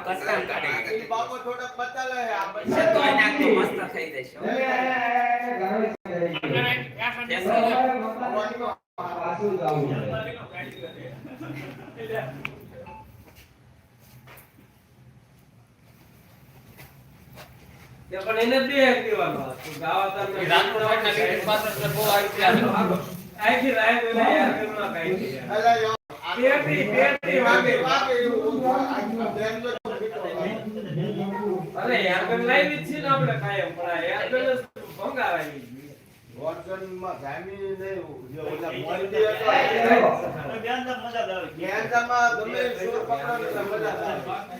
Custom કાઢી આગળ બાપો થોડોક બતાલે આ છે તો મસ્ત થઈ જશે પણ એને બે એક દેવાનો ગાવા એ બહુ આવી. આખી રાત યાર કાઈ અલા યો વાગે. વાગે ફીટો અરે યાર લાવી છે ને આપણે કાયમ પણ આ યાર કેમ ભંગારાઈ ગઈ. વોટસનમાં જામી ને જે ઓલા મોલડી હતો ગેંદામાં ગમે સુર પકડો મજા આવે